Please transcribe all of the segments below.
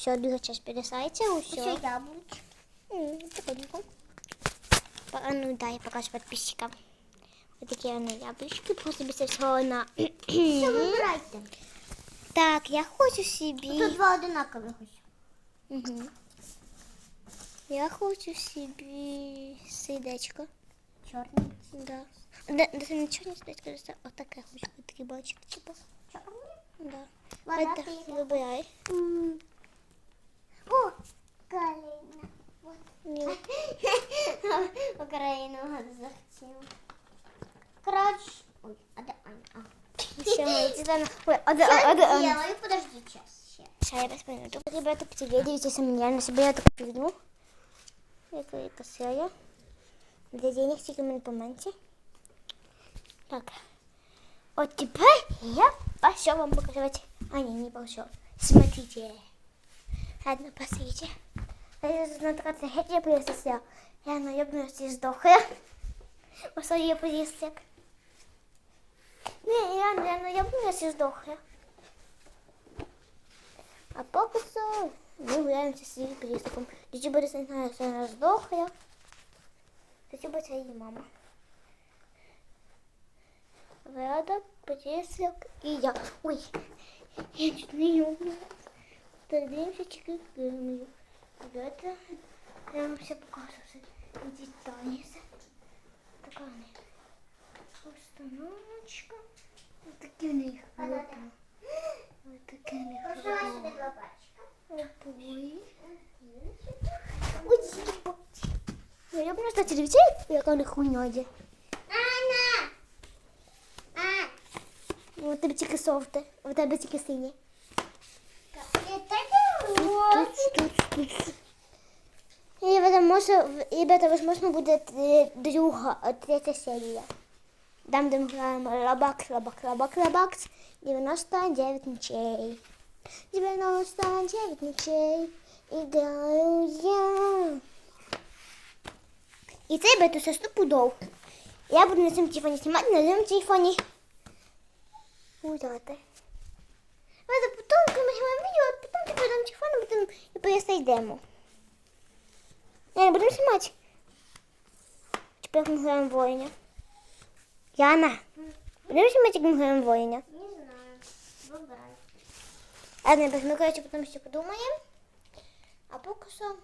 Все, друга часть пересається, Ще усе. яблучко. М, Прикольненько. Па- А ну да, я покажу подписчикам. Вот такие оно яблочки. Просто без всего на... Все, вибирайте. Так, я хочу себе... Тут два одинакових ось. Угу. Я хочу себе сердечко. Чорний. Да. Да, да ты ничего не сердечко, это вот такая хочу, вот такие бочки, типа. Чорний. Да. Вода Это, пиво. выбирай. Украину захотел. Короче, ой, а да, Аня, а. Всё, мои титаны. Ой, а да, а да, а. Делаю, подожди час. Сейчас я посмотрю. Ребята, со меня на себе я так фильму. Это и косая. Для денег тільки мене поменьше. Так. Вот теперь я пошел вам показывать. А, не, не пошел. Смотрите. Ладно, посмотрите. Я знатокаться геть я поїстися. Я наєбнусь і здохла. Ось я поїстик. Ні, я, я наєбнусь і здохла. А поки що ми гуляємося з її приступом. Дідю Борис не знає, що вона здохла. Дідю Борис це її мама. Влада, Приступ і я. Ой, я чуть не ёбнула. Подивимося, чи кикаю. Ребята, я вам все покажу все деталі. Така у них установочка. Ось такі у них глаза. Ось такі у них Пошла глаза. сюди два пачка. Ой. Ой, ебать. Ну, Я просто телевизор, яка не хуйня є. Анна! А, У тебе тільки софте, у тебе тільки синє. я так і вот. І ребята, може, ребята, возможно, буде е, друга, е, третя серія. Там, де ми граємо Лабакс, Лабакс, Лабакс, Лабакс, 99 ночей. 99 ночей, играю я. І це буде все стопудов. Я буду на цьому телефоні знімати, на цьому телефоні гуляти. Это потом, коли ми знімаємо відео, а потім типу на телефон будемо і пересайдемо. Не, не будемо знімати. Тепер ми граємо воїня. Яна, будемо знімати, як ми граємо воїня. Не знаю. Вибирай. А не, ми, коротше, потім ще подумаємо. А поки що,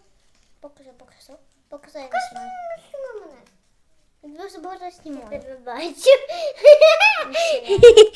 поки що, поки що, поки що я не знаю. Що мене? Я дуже багато знімаю. Тебе бачу. Вот это я. Пока, ребята.